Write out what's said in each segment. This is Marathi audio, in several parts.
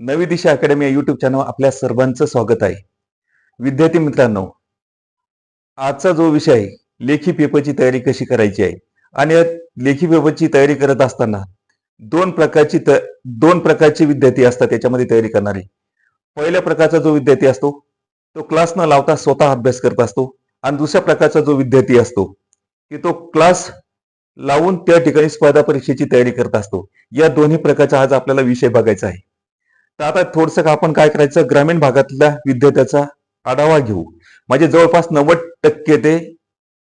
नवी दिशा अकॅडमी या युट्यूब चॅनल आपल्या सर्वांचं स्वागत आहे. विद्यार्थी मित्रांनो आजचा जो विषय आहे लेखी पेपरची तयारी कशी करायची आहे? आणि लेखी पेपरची तयारी करत असताना दोन प्रकारची त दोन प्रकारचे विद्यार्थी असतात त्याच्यामध्ये तयारी करणारे. पहिल्या प्रकारचा जो विद्यार्थी असतो तो क्लास न लावता स्वतः अभ्यास करत असतो. आणि दुसऱ्या प्रकारचा जो विद्यार्थी असतो की तो क्लास लावून त्या ठिकाणी स्पर्धा परीक्षेची तयारी करत असतो. या दोन्ही प्रकारचा आज आपल्याला विषय बघायचा आहे. तर आता थोडस आपण काय करायचं? ग्रामीण भागातल्या विद्यार्थ्याचा आढावा घेऊ. म्हणजे जवळपास नव्वद टक्के ते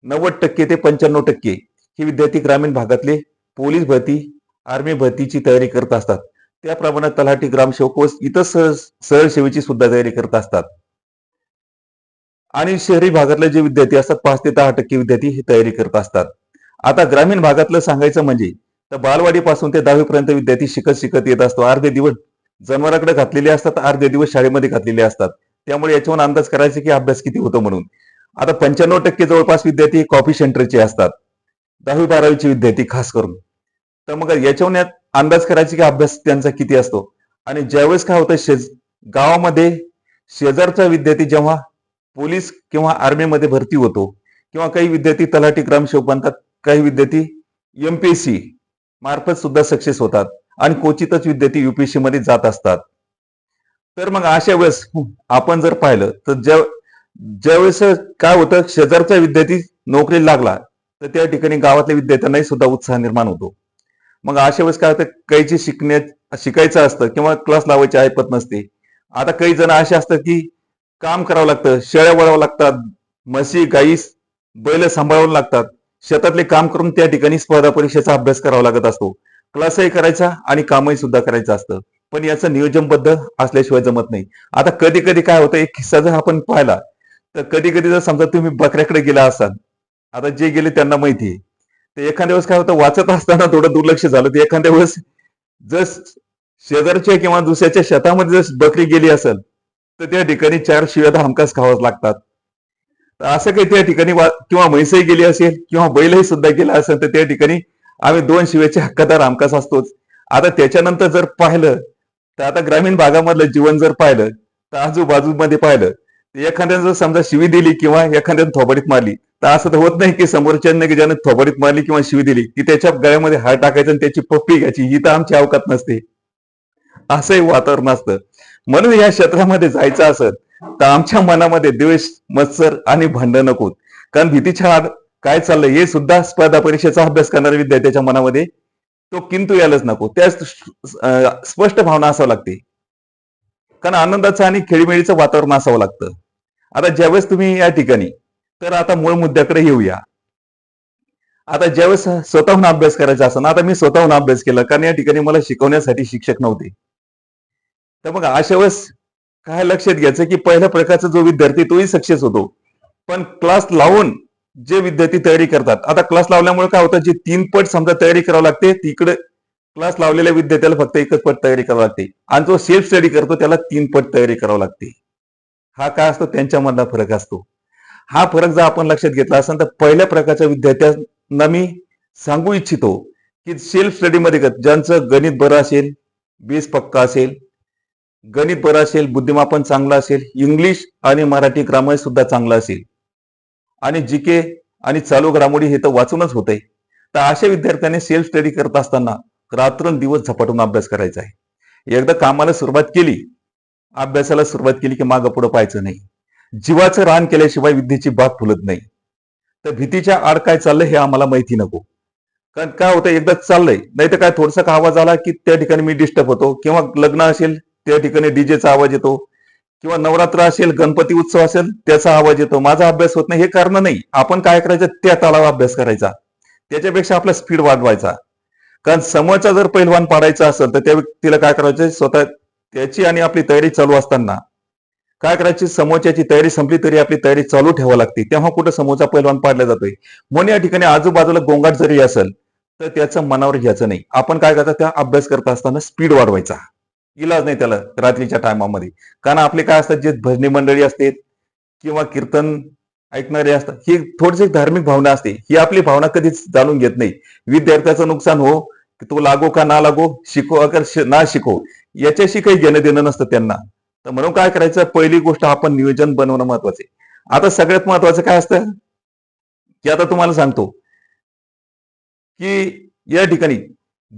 नव्वद टक्के ते पंच्याण्णव टक्के हे विद्यार्थी ग्रामीण भागातले पोलीस भरती आर्मी भरतीची तयारी करत असतात. त्याप्रमाणे तलाठी ग्रामसेवक व इतर सह सहल सेवेची सुद्धा तयारी करत असतात. आणि शहरी भागातले जे विद्यार्थी असतात पाच ते दहा टक्के विद्यार्थी ही तयारी करत असतात. आता ग्रामीण भागातलं सांगायचं म्हणजे तर बालवाडी पासून ते दहावीपर्यंत विद्यार्थी शिकत शिकत येत असतो. अर्धे दिवस जनावराकडे घातलेले असतात अर्धे दिवस शाळेमध्ये घातलेले असतात. त्यामुळे याच्यावर अंदाज करायचे की अभ्यास किती होतो म्हणून. आता पंच्याण्णव टक्के जवळपास विद्यार्थी कॉफी सेंटरचे असतात. दहावी बारावीचे विद्यार्थी खास करून. तर मग याच्यावर अंदाज करायचे की अभ्यास त्यांचा किती असतो. आणि ज्यावेळेस काय होतं शेज गावामध्ये शेजारचा विद्यार्थी जेव्हा पोलीस किंवा आर्मीमध्ये भरती होतो किंवा काही विद्यार्थी तलाठी ग्रामसेवक बनतात काही विद्यार्थी एमपीएससी मार्फत सुद्धा सक्सेस होतात. आणि क्वचितच विद्यार्थी युपीएससी मध्ये जात असतात. तर मग अशा वेळेस आपण जर पाहिलं तर ज्या ज्यावेळेस काय होतं शेजारचा विद्यार्थी नोकरीला लागला तर त्या ठिकाणी गावातल्या विद्यार्थ्यांनाही सुद्धा उत्साह निर्माण होतो. मग अशा वेळेस काय होतं कैची शिकण्या शिकायचं असतं किंवा क्लास लावायची ऐपत नसते. आता काही जण असे असतात की काम करावं लागतं शेळ्या वळावं लागतात म्हशी गाईस बैल सांभाळावं लागतात. शेतातले काम करून त्या ठिकाणी स्पर्धा परीक्षेचा अभ्यास करावा लागत असतो. क्लासही करायचा आणि कामही सुद्धा करायचं असतं. पण याचं नियोजनबद्ध असल्याशिवाय जमत नाही. आता कधी कधी काय होतं एक किस्सा जर आपण पाहिला तर कधी कधी जर समजा तुम्ही बकऱ्याकडे गेला असाल आता जे गेले त्यांना माहिती आहे. तर एखाद्या वेळेस काय होतं वाचत असताना थोडं दुर्लक्ष झालं. तर एखाद्या वेळेस जर शेजारच्या किंवा दुसऱ्याच्या शेतामध्ये जर बकरी गेली असेल तर त्या ठिकाणी चार शिव्या तर हमखास खावाच लागतात. तर असं काही त्या ठिकाणी वा- किंवा म्हैसही गेली असेल किंवा बैलही सुद्धा गेला असेल तर त्या ठिकाणी आम्ही दोन शिव्याचे हक्कदार आमकाच असतोच. आता त्याच्यानंतर जर पाहिलं तर आता ग्रामीण भागामधलं जीवन जर पाहिलं तर आजूबाजूमध्ये पाहिलं तर एखाद्यानं जर समजा शिवी दिली किंवा एखाद्यानं थोबाडीत मारली तर असं तर होत नाही की समोरच्यानं की ज्यानं थोबाडीत मारली किंवा शिवी दिली की त्याच्या गळ्यामध्ये हार टाकायचं आणि त्याची पप्पी घ्यायची ही तर आमची अवकात नसते. असंही वातावरण असतं. म्हणून या क्षेत्रामध्ये जायचं असत तर आमच्या मनामध्ये द्वेष मत्सर आणि भांडण नकोत. कारण भीतीच्या काय चाललंय? हे सुद्धा स्पर्धा परीक्षेचा अभ्यास करणाऱ्या विद्यार्थ्याच्या मनामध्ये. तो किंतु यायलाच नको. त्या स्पष्ट भावना असावं लागते. कारण आनंदाचं आणि खेळीमेळीचं वातावरण असावं लागतं. आता ज्यावेळेस तुम्ही या ठिकाणी तर आता मूळ मुद्द्याकडे येऊया. आता ज्यावेळेस स्वतःहून अभ्यास करायचा असं आता मी स्वतःहून अभ्यास केला कारण या ठिकाणी मला शिकवण्यासाठी शिक्षक नव्हते. तर मग अशा वेळेस काय लक्षात घ्यायचं की पहिल्या प्रकारचा जो विद्यार्थी तोही सक्सेस होतो. पण क्लास लावून जे विद्यार्थी तयारी करतात. आता क्लास लावल्यामुळे काय होतं? जे तीन पट समजा तयारी करावं लागते तिकडे क्लास लावलेल्या विद्यार्थ्याला फक्त एकच पट तयारी करावी लागते. आणि जो सेल्फ स्टडी करतो त्याला तीन पट तयारी करावी लागते. हा काय असतो? त्यांच्यामधला फरक असतो. हा फरक जर आपण लक्षात घेतला असेल तर पहिल्या प्रकारच्या विद्यार्थ्यांना मी सांगू इच्छितो की सेल्फ स्टडीमध्ये कर- ज्यांचं गणित बरं असेल बेस पक्का असेल गणित बरं असेल बुद्धिमापन चांगलं असेल इंग्लिश आणि मराठी ग्रामर सुद्धा चांगलं असेल. आणि जी के आणि चालू घडामोडी हे तर वाचूनच होते. तर अशा विद्यार्थ्यांनी सेल्फ स्टडी करत असताना रात्रंदिवस झपाटून अभ्यास करायचा आहे. एकदा कामाला सुरुवात केली अभ्यासाला सुरुवात केली की मागं पुढं पाहायचं नाही. जीवाचं रान केल्याशिवाय विद्येची बाग फुलत नाही. तर भीतीच्या आड काय चाललंय हे आम्हाला माहिती नको. कारण काय होतं एकदा चाललंय नाही तर काय थोडसा का आवाज आला की त्या ठिकाणी मी डिस्टर्ब होतो किंवा लग्न असेल त्या ठिकाणी डीजेचा आवाज येतो किंवा नवरात्र असेल गणपती उत्सव असेल त्याचा आवाज येतो. माझा अभ्यास होत नाही हे कारण नाही. आपण काय करायचं? त्या तालावर अभ्यास करायचा. त्याच्यापेक्षा आपला स्पीड वाढवायचा. कारण समोरचा जर पैलवान पाडायचा असेल तर त्या व्यक्तीला काय करायचं? स्वतः त्याची आणि आपली तयारी चालू असताना. काय करायची? समोरच्याची तयारी संपली तरी आपली तयारी चालू ठेवावी लागते. तेव्हा कुठं समोरचा पैलवान पाडला जातोय? म्हणून या ठिकाणी आजूबाजूला गोंगाट जरी असेल तर त्याचं मनावर घ्यायचं नाही. आपण काय करता? त्या अभ्यास करता असताना स्पीड वाढवायचा. इलाज नाही त्याला रात्रीच्या टायमामध्ये कारण आपले काय असतात जे भजनी मंडळी असते किंवा कीर्तन ऐकणारे असतात ही थोडीशी धार्मिक भावना असते. ही आपली भावना कधीच जाणून घेत नाही. विद्यार्थ्याचं नुकसान हो की तो लागो का ना लागो शिको अगर ना शिको याच्याशी काही घेणं देणं नसतं त्यांना. तर म्हणून काय करायचं पहिली गोष्ट आपण नियोजन बनवणं महत्वाचं आहे. आता सगळ्यात महत्वाचं काय असतं? की आता तुम्हाला सांगतो. की या ठिकाणी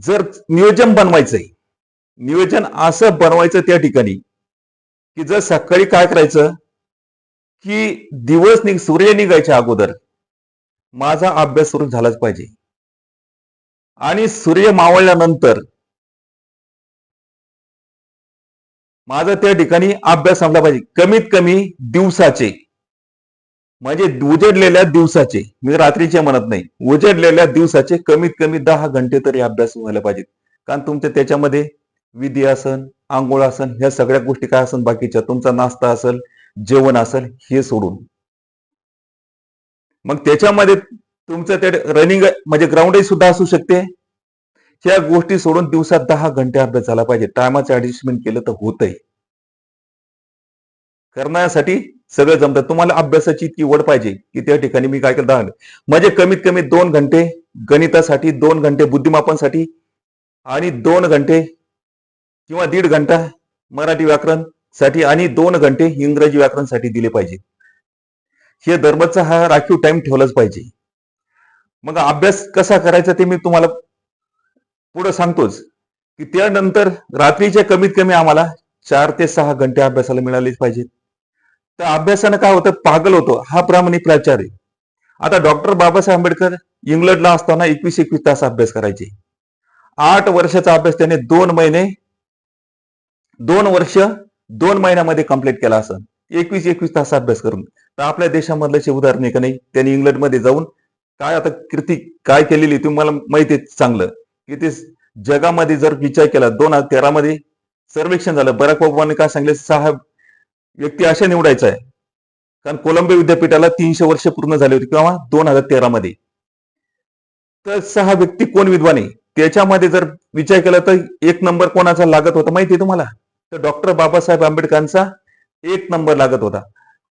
जर नियोजन बनवायचंय नियोजन असं बनवायचं त्या ठिकाणी की जर सकाळी काय करायचं? की दिवस निघ सूर्य निघायच्या अगोदर माझा अभ्यास सुरू झालाच पाहिजे. आणि सूर्य मावळल्यानंतर माझा त्या ठिकाणी अभ्यास संपला पाहिजे. कमीत कमी दिवसाचे. म्हणजे उजडलेल्या दिवसाचे. मी रात्रीचे म्हणत नाही. उजडलेल्या दिवसाचे कमीत कमी दहा घंटे तरी अभ्यास व्हायला पाहिजेत. कारण तुमच्या त्याच्यामध्ये विधी असन आंघोळ असन ह्या सगळ्या गोष्टी काय असन बाकीच्या? तुमचा नाश्ता असेल जेवण असेल हे सोडून. मग त्याच्यामध्ये तुमचं ते रनिंग म्हणजे ग्राउंडही सुद्धा असू शकते. ह्या गोष्टी सोडून दिवसात दहा घंटे अभ्यास झाला पाहिजे. टायमाचं ऍडजस्टमेंट केलं तर होतंय. करण्यासाठी सगळं जमतं. तुम्हाला अभ्यासाची इतकी वड पाहिजे की त्या ठिकाणी मी काय केलं? दहा म्हणजे कमीत कमी दोन घंटे गणितासाठी दोन घंटे बुद्धिमापनसाठी आणि दोन घंटे किंवा दीड घंटा मराठी व्याकरणसाठी आणि दोन घंटे इंग्रजी व्याकरणसाठी दिले पाहिजे. हे दररोजचा हा राखीव टाइम ठेवलाच पाहिजे. मग अभ्यास कसा करायचा ते मी तुम्हाला पुढे सांगतोच. की त्यानंतर रात्रीच्या कमीत कमी आम्हाला चार ते सहा घंटे अभ्यासाला मिळालेच पाहिजेत. तर अभ्यासानं काय होतं? पागल होतो. हा प्रामाणिक प्राचार आहे आता डॉक्टर बाबासाहेब आंबेडकर इंग्लंडला असताना एकवीस एकवीस तास अभ्यास करायचे. आठ वर्षाचा अभ्यास त्याने दोन महिने दोन वर्ष दोन महिन्यामध्ये कंप्लीट केला असं. एकवीस एकवीस तास अभ्यास करून. तर आपल्या देशामधलं उदाहरण आहे का नाही त्यांनी इंग्लंडमध्ये जाऊन काय आता कीर्ती काय केलेली तुम्हाला माहिती आहे चांगलं. की ते जगामध्ये जर विचार केला दोन हजार तेरा मध्ये सर्वेक्षण झालं. बराक ओबामाने काय सांगले सहा व्यक्ती अशा निवडायचा आहे. कारण कोलंबिया विद्यापीठाला तीनशे वर्ष पूर्ण झाले होते किंवा दोन हजार तेरा मध्ये तर सहा व्यक्ती कोण विद्वान आहे? त्याच्यामध्ये जर विचार केला तर एक नंबर कोणाचा लागत होता माहिती आहे तुम्हाला? तर डॉक्टर बाबासाहेब आंबेडकरांचा एक नंबर लागत होता.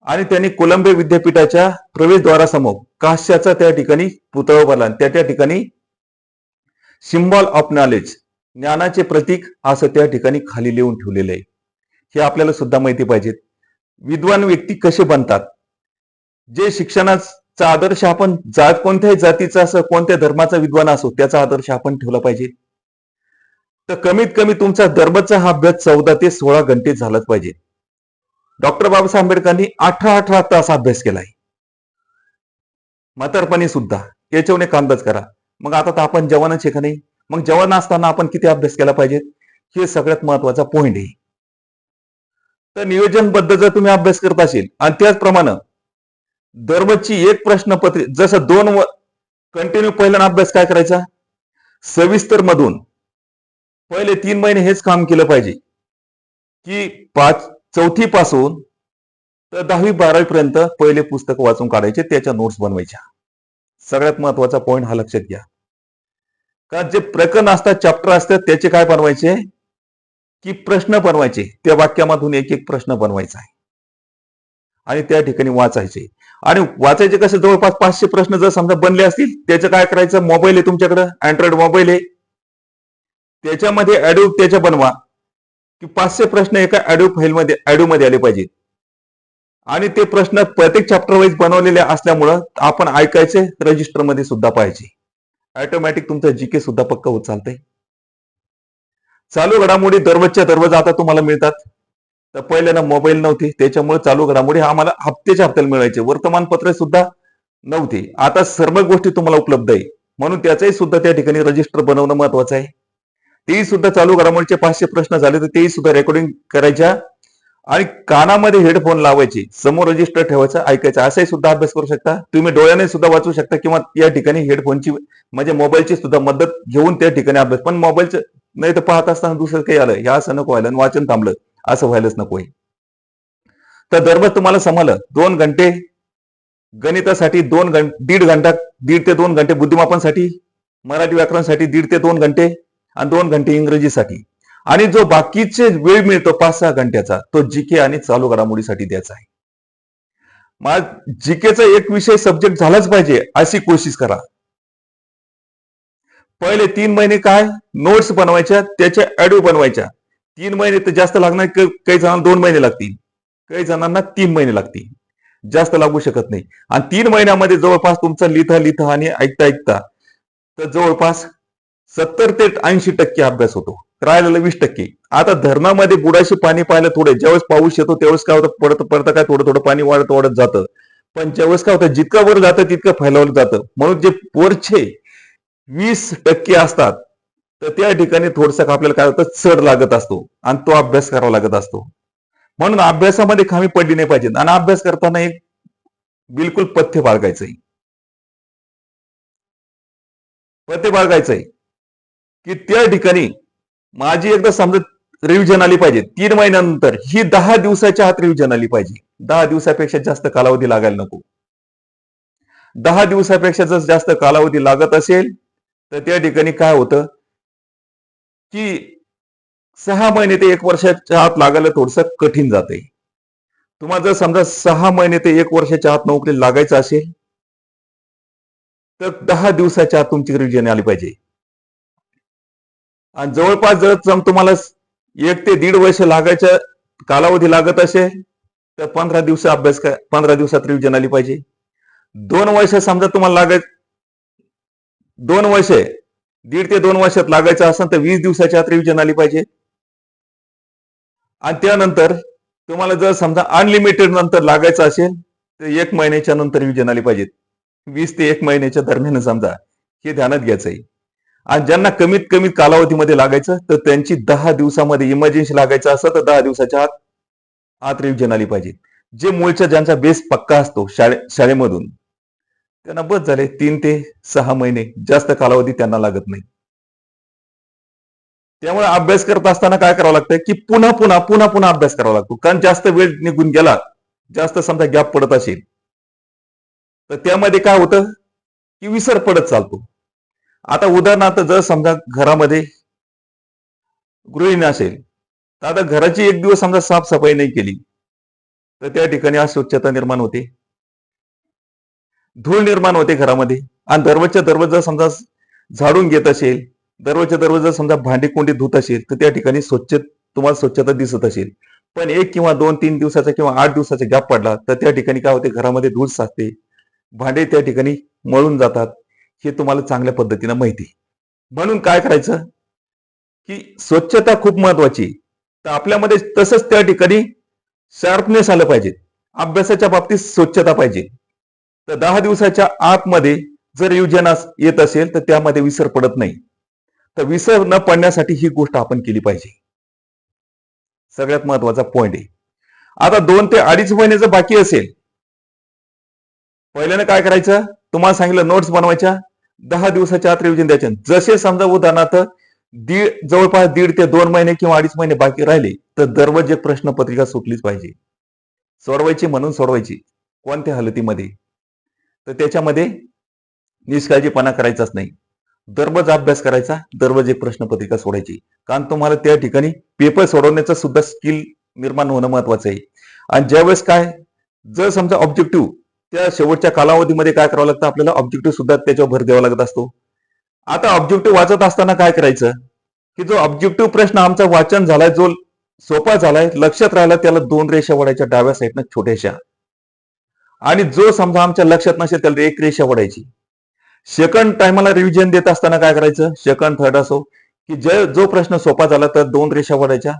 आणि त्यांनी कोलंबिया विद्यापीठाच्या प्रवेशद्वारासमोर काश्याचा त्या ठिकाणी पुतळा उभारला आणि त्या त्या ठिकाणी सिम्बॉल ऑफ नॉलेज ज्ञानाचे प्रतीक असं त्या ठिकाणी खाली लिहून ठेवलेलं आहे. हे आपल्याला सुद्धा माहिती पाहिजे. विद्वान व्यक्ती कसे बनतात? जे शिक्षणाचा आदर्श आपण जात कोणत्याही जातीचा असो कोणत्या धर्माचा विद्वान असो त्याचा आदर्श आपण ठेवला पाहिजे. तर कमीत कमी तुमचा दरबचा हा अभ्यास चौदा ते सोळा घंटे झालाच पाहिजे. डॉक्टर बाबासाहेब आंबेडकरांनी अठरा अठरा तास अभ्यास केला आहे. म्हातारपणी सुद्धा. याच्यावर एक अंदाज करा. मग आता तर आपण जवानच आहे का नाही? मग जवान असताना आपण किती अभ्यास केला पाहिजे? हे सगळ्यात महत्त्वाचा पॉइंट आहे. तर नियोजनबद्ध जर तुम्ही अभ्यास करत असेल आणि त्याचप्रमाणे दररोजची एक प्रश्नपत्रे जसं दोन कंटिन्यू पहिल्यांदा अभ्यास काय करायचा? सविस्तर मधून पहिले तीन महिने हेच काम केलं पाहिजे. की पाच चौथी पासून तर दहावी बारावी पर्यंत पहिले पुस्तक वाचून काढायचे त्याच्या नोट्स बनवायच्या. सगळ्यात महत्त्वाचा पॉईंट हा लक्षात घ्या. का जे प्रकरण असतात चॅप्टर असतात त्याचे काय बनवायचे? की प्रश्न बनवायचे. त्या वाक्यामधून एक एक प्रश्न बनवायचा आहे. आणि त्या ठिकाणी वाचायचे. आणि वाचायचे कसे? जवळपास पाचशे प्रश्न जर समजा बनले असतील त्याचं काय करायचं? मोबाईल आहे तुमच्याकडे. अँड्रॉइड मोबाईल आहे. त्याच्यामध्ये ऍडो त्याच्या बनवा. की पाचशे प्रश्न एका ऍडो फाईलमध्ये ऍडू मध्ये आले पाहिजेत आणि ते प्रश्न प्रत्येक चॅप्टर वाईज बनवलेले असल्यामुळं आपण ऐकायचे रजिस्टरमध्ये सुद्धा पाहिजे ऑटोमॅटिक तुमचं जीके सुद्धा पक्क होत चालतंय. चालू घडामोडी दररोजच्या दररोज आता तुम्हाला मिळतात. तर पहिल्यांदा मोबाईल नव्हते त्याच्यामुळे चालू घडामोडी हा आम्हाला हप्त्याच्या हप्त्याला मिळायचे. वर्तमानपत्र सुद्धा नव्हती. आता सर्व गोष्टी तुम्हाला उपलब्ध आहे. म्हणून त्याचाही सुद्धा त्या ठिकाणी रजिस्टर बनवणं महत्वाचं आहे. तेही सुद्धा चालू घडामोडीचे पाचशे प्रश्न झाले तर तेही सुद्धा रेकॉर्डिंग करायच्या. आणि कानामध्ये हेडफोन लावायचे. समोर रजिस्टर ठेवायचं ऐकायचं. असाही सुद्धा अभ्यास करू शकता. तुम्ही डोळ्याने सुद्धा वाचू शकता किंवा या ठिकाणी हेडफोनची म्हणजे मोबाईलची सुद्धा मदत घेऊन त्या ठिकाणी अभ्यास. पण मोबाईलचं नाही तर पाहत असताना दुसरं काही आलं. हे असं नको व्हायला. आणि वाचन थांबलं. असं व्हायलाच नकोय तर दररोज तुम्हाला समजलं. दोन घंटे गणितासाठी दोन घंटे दीड घंटा दीड ते दोन घंटे बुद्धिमापनसाठी मराठी व्याकरणसाठी दीड ते दोन घंटे आणि दोन घंटे इंग्रजीसाठी. आणि जो बाकीचे वेळ मिळतो पाच सहा घंट्याचा तो जीके आणि चालू घडामोडीसाठी द्यायचा आहे. मग जीकेचा एक विषय सब्जेक्ट झालाच पाहिजे अशी कोशिश करा. पहिले तीन महिने काय? नोट्स बनवायच्या त्याच्या ऍडो बनवायच्या. तीन महिने तर जास्त लागणार काही जणांना दोन महिने लागतील. काही जणांना तीन महिने लागतील. जास्त लागू शकत नाही. आणि तीन महिन्यामध्ये जवळपास तुमचा लिहिता लिहिता आणि ऐकता ऐकता तर जवळपास सत्तर ते ऐंशी टक्के अभ्यास होतो. राहिलेलं वीस टक्के. आता धरणामध्ये बुडाशी पाणी पाहायला थोडे ज्यावेळेस पाऊस येतो त्यावेळेस काय होतं? पडत पडतं काय? थोडं थोडं पाणी वाढत वाढत जातं. पण ज्यावेळेस काय होतं? जितकं वर जातं तितकं फैलावलं जातं. म्हणून जे वरचे वीस टक्के असतात तर त्या ठिकाणी थोडस आपल्याला काय होतं? चढ लागत असतो. आणि तो अभ्यास करावा लागत असतो. म्हणून अभ्यासामध्ये खामी पडली नाही पाहिजे. आणि अभ्यास करताना एक बिलकुल पथ्य बाळगायचंय. पथ्य बाळगायचंय. की त्या ठिकाणी माझी एकदा समजा रिव्हिजन आली पाहिजे. तीन महिन्यानंतर ही दहा दिवसाच्या आत रिव्हिजन आली पाहिजे. दहा दिवसापेक्षा जास्त कालावधी लागायला नको. दहा दिवसापेक्षा जर जास्त कालावधी लागत असेल तर त्या ठिकाणी काय होतं? की सहा महिने ते एक वर्षाच्या आत लागायला थोडस कठीण जाते तुम्हाला जर समजा सहा महिने ते एक वर्षाच्या आत नोकरी लागायचं असेल तर दहा दिवसाच्या आत तुमची रिव्हिजन आली पाहिजे. आणि जवळपास जर सम- तुम्हाला एक ते दीड वर्ष लागायच्या कालावधी लागत असेल तर पंधरा दिवस अभ्यास काय पंधरा दिवसात रिव्हिजन आली पाहिजे. दोन वर्ष समजा तुम्हाला लागाय दोन वर्ष दीड ते दोन वर्षात लागायचं असेल तर वीस दिवसाच्या आत रिव्हिजन आली पाहिजे. आणि त्यानंतर तुम्हाला जर समजा अनलिमिटेड नंतर लागायचं असेल तर एक महिन्याच्या नंतर रिव्हिजन आली पाहिजे. वीस ते एक महिन्याच्या दरम्यान समजा हे ध्यानात घ्यायचं आहे आणि ज्यांना कमीत कमी कालावधीमध्ये लागायचं तर त्यांची दहा दिवसामध्ये इमर्जन्सी लागायचं असं तर दहा दिवसाच्या आत आत रिव्हिजन आली पाहिजे. जे मूळच्या ज्यांचा बेस पक्का असतो शाळे शाळेमधून त्यांना बस झाले तीन ते सहा महिने. जास्त कालावधी त्यांना लागत नाही. त्यामुळे अभ्यास करत असताना काय करावं लागतं की पुन्हा पुन्हा पुन्हा पुन्हा अभ्यास करावा लागतो. कारण जास्त वेळ निघून गेला जास्त समजा गॅप पडत असेल तर त्यामध्ये काय होतं की विसर पडत चालतो. आता उदाहरणार्थ जर समजा घरामध्ये गृहिणी असेल तर आता घराची एक दिवस समजा साफसफाई नाही केली तर त्या ठिकाणी अस्वच्छता निर्माण होते. धूळ निर्माण होते घरामध्ये. आणि दरवाजच्या दरवाजा समजा झाडून घेत असेल दरवाजच्या दरवाजा जर समजा भांडी कोंडी धुत असेल तर त्या ठिकाणी स्वच्छ तुम्हाला स्वच्छता दिसत असेल. पण एक किंवा दोन तीन दिवसाचा किंवा आठ दिवसाचा गॅप पडला तर त्या ठिकाणी काय होते? घरामध्ये धूळ साचते. भांडे त्या ठिकाणी मळून जातात. हे तुम्हाला चांगल्या पद्धतीनं माहिती म्हणून काय करायचं? की स्वच्छता खूप महत्वाची तर आपल्यामध्ये तसंच त्या ठिकाणी शार्पनेस आलं पाहिजे. अभ्यासाच्या बाबतीत स्वच्छता पाहिजे. तर दहा दिवसाच्या आतमध्ये जर योजना येत असेल तर त्यामध्ये विसर पडत नाही. तर विसर न पडण्यासाठी ही गोष्ट आपण केली पाहिजे. सगळ्यात महत्त्वाचा पॉइंट आहे. आता दोन ते अडीच महिने जर बाकी असेल पहिल्यानं काय करायचं? तुम्हाला सांगितलं नोट्स बनवायच्या. दहा दिवसाच्या आत रिव्हिजन द्यायचे. जसे समजा उदाहरणार्थ दीड जवळपास दीड ते दोन महिने किंवा अडीच महिने बाकी राहिले तर दररोज एक प्रश्नपत्रिका सुटलीच पाहिजे. सोडवायची म्हणून सोडवायची कोणत्या हालतीमध्ये? तर त्याच्यामध्ये निष्काळजीपणा करायचाच नाही. दररोज अभ्यास करायचा दररोज एक प्रश्नपत्रिका सोडायची. कारण तुम्हाला त्या ठिकाणी पेपर सोडवण्याचं सुद्धा स्किल निर्माण होणं महत्वाचं आहे. आणि ज्यावेळेस काय जर समजा ऑब्जेक्टिव्ह त्या शेवटच्या कालावधीमध्ये काय करावं लागतं? आपल्याला ऑब्जेक्टिव्ह सुद्धा त्याच्यावर भर द्यावा लागत असतो. आता ऑब्जेक्टिव्ह वाचत असताना काय करायचं? की जो ऑब्जेक्टिव्ह प्रश्न आमचा वाचन झालाय जो सोपा झालाय लक्षात राहिला त्याला दोन रेषा वडायच्या डाव्या साईडनं छोट्याशा. आणि जो समजा आमच्या लक्षात नसेल त्याला एक रेषा वडायची सेकंड टायमाला रिव्हिजन देत असताना काय करायचं? सेकंड थर्ड असो. की जे जो प्रश्न सोपा झाला तर दोन रेषा वडायच्या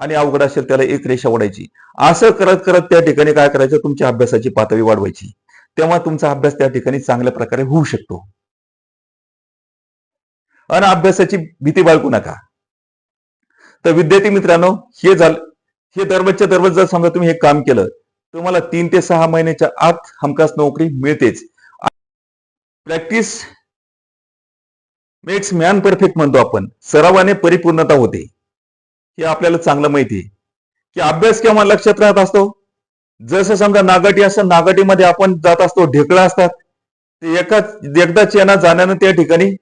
आणि अवघड असेल त्याला एक रेषा ओढायची. असं करत करत त्या ठिकाणी काय करायचं? तुमच्या अभ्यासाची पातळी वाढवायची. तेव्हा तुमचा अभ्यास त्या ठिकाणी चांगल्या प्रकारे होऊ शकतो. आणि अभ्यासाची भीती बाळगू नका. तर विद्यार्थी मित्रांनो हे झालं. हे दररोजच्या दररोज जर समजा तुम्ही हे काम केलं तुम्हाला तीन ते सहा महिन्याच्या आत हमखास नोकरी मिळतेच. प्रॅक्टिस मेक्स मॅन परफेक्ट म्हणतो आपण. सरावाने परिपूर्णता होते. हे आपल्याला चांगलं माहिती आहे. की अभ्यास केव्हा लक्षात राहत असतो? जसं समजा नागाटी असं नागाटीमध्ये आपण जात असतो ढेकळं असतात. ते एकाच एकदा चेना जाण्यानं त्या ठिकाणी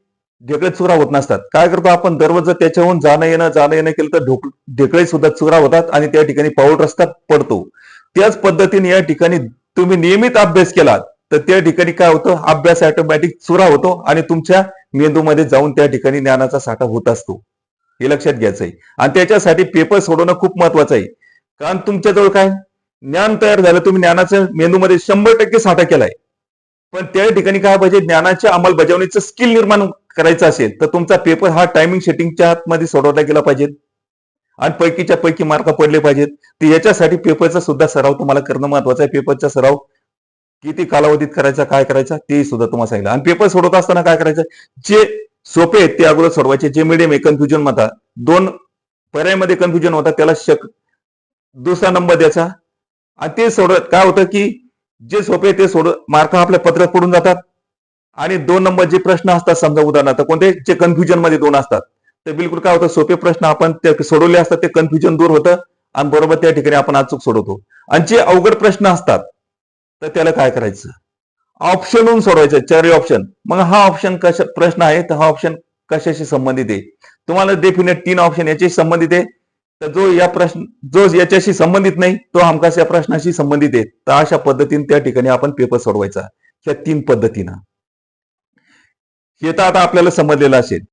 ढेकळे चुरा होत नसतात. काय करतो आपण? दररोज जर त्याच्याहून जाणं येणं जाणं येणं केलं तर ढोक ढेकळे सुद्धा चुरा होतात आणि त्या ठिकाणी पाऊल रस्ता पडतो. त्याच पद्धतीने या ठिकाणी तुम्ही नियमित अभ्यास केलात तर त्या ठिकाणी काय होतं? अभ्यास ऑटोमॅटिक चुरा होतो आणि तुमच्या मेंदूमध्ये जाऊन त्या ठिकाणी ज्ञानाचा साठा होत असतो. हे लक्षात घ्यायचं आहे आणि त्याच्यासाठी पेपर सोडवणं खूप महत्वाचं आहे. कारण तुमच्याजवळ काय? ज्ञान तयार झालं तुम्ही ज्ञानाच्या मेंदूमध्ये शंभर टक्के साठा केलाय. पण त्या ठिकाणी काय पाहिजे? ज्ञानाच्या अंमलबजावणीचं स्किल निर्माण करायचं असेल तर तुमचा पेपर हा टायमिंग सेटिंगच्या आतमध्ये सोडवला गेला पाहिजे. आणि पैकीच्या पैकी मार्क पडले पाहिजेत. तर याच्यासाठी पेपरचा सुद्धा सराव तुम्हाला करणं महत्वाचं आहे. पेपरचा सराव किती कालावधीत करायचा काय करायचा ते सुद्धा तुम्हाला सांगितलं. आणि पेपर सोडवत असताना काय करायचं? जे सोपे आहेत. ते अगोदर सोडवायचे. जे मिडियम आहे कन्फ्युजनमध्ये दोन पर्यायमध्ये कन्फ्युजन होता. त्याला शक दुसरा नंबर द्यायचा. आणि ते सोडत काय होतं की जे सोपे ते सोड मार्क आपल्या पत्रात पडून जातात. आणि दोन नंबर जे प्रश्न असतात समजा उदाहरणार्थ कोणते? जे कन्फ्युजनमध्ये दोन असतात. ते बिलकुल काय होतं? सोपे प्रश्न आपण ते सोडवले असतात ते कन्फ्युजन दूर होतं. आणि बरोबर त्या ठिकाणी आपण अचूक सोडवतो. आणि जे अवघड प्रश्न असतात तर त्याला काय करायचं? ऑप्शनहून सोडवायचं चारही ऑप्शन मग हा ऑप्शन कशा प्रश्न आहे तर हा ऑप्शन कशाशी संबंधित आहे? तुम्हाला डेफिनेट तीन ऑप्शन याच्याशी संबंधित आहे. तर जो या प्रश्न जो याच्याशी संबंधित नाही तो हमखास या प्रश्नाशी संबंधित आहे. तर अशा पद्धतीने त्या ठिकाणी आपण पेपर सोडवायचा. या तीन पद्धतीनं. हे तर आता आपल्याला समजलेलं असेल.